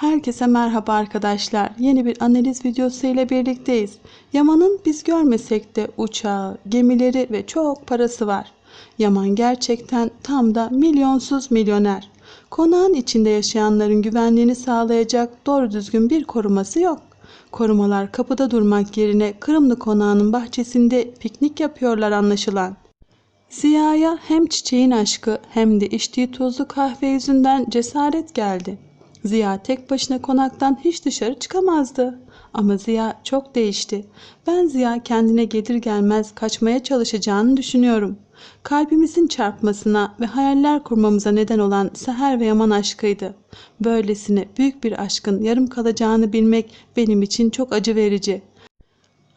Herkese merhaba arkadaşlar. Yeni bir analiz videosu ile birlikteyiz. Yaman'ın biz görmesek de uçağı, gemileri ve çok parası var. Yaman gerçekten tam da milyonsuz milyoner. Konağın içinde yaşayanların güvenliğini sağlayacak doğru düzgün bir koruması yok. Korumalar kapıda durmak yerine Kırımlı konağının bahçesinde piknik yapıyorlar anlaşılan. Ziya'ya hem çiçeğin aşkı hem de içtiği tuzlu kahve yüzünden cesaret geldi. Ziya tek başına konaktan hiç dışarı çıkamazdı. Ama Ziya çok değişti. Ben Ziya kendine gelir gelmez kaçmaya çalışacağını düşünüyorum. Kalbimizin çarpmasına ve hayaller kurmamıza neden olan Seher ve Yaman aşkıydı. Böylesine büyük bir aşkın yarım kalacağını bilmek benim için çok acı verici.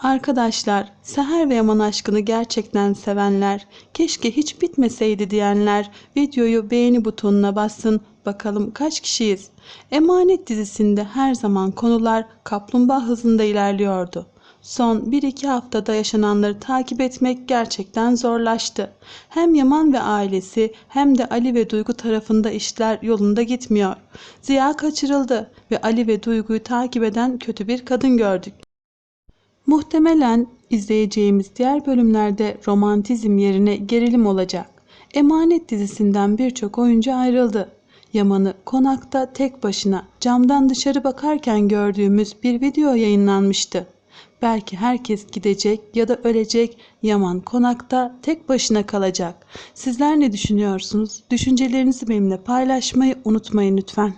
Arkadaşlar, Seher ve Yaman aşkını gerçekten sevenler, keşke hiç bitmeseydi diyenler videoyu beğeni butonuna bassın. Bakalım kaç kişiyiz? Emanet dizisinde her zaman konular kaplumbağa hızında ilerliyordu. Son 1-2 haftada yaşananları takip etmek gerçekten zorlaştı. Hem Yaman ve ailesi hem de Ali ve Duygu tarafında işler yolunda gitmiyor. Ziya kaçırıldı ve Ali ve Duygu'yu takip eden kötü bir kadın gördük. Muhtemelen izleyeceğimiz diğer bölümlerde romantizm yerine gerilim olacak. Emanet dizisinden birçok oyuncu ayrıldı. Yaman'ı konakta tek başına camdan dışarı bakarken gördüğümüz bir video yayınlanmıştı. Belki herkes gidecek ya da ölecek. Yaman konakta tek başına kalacak. Sizler ne düşünüyorsunuz? Düşüncelerinizi benimle paylaşmayı unutmayın lütfen.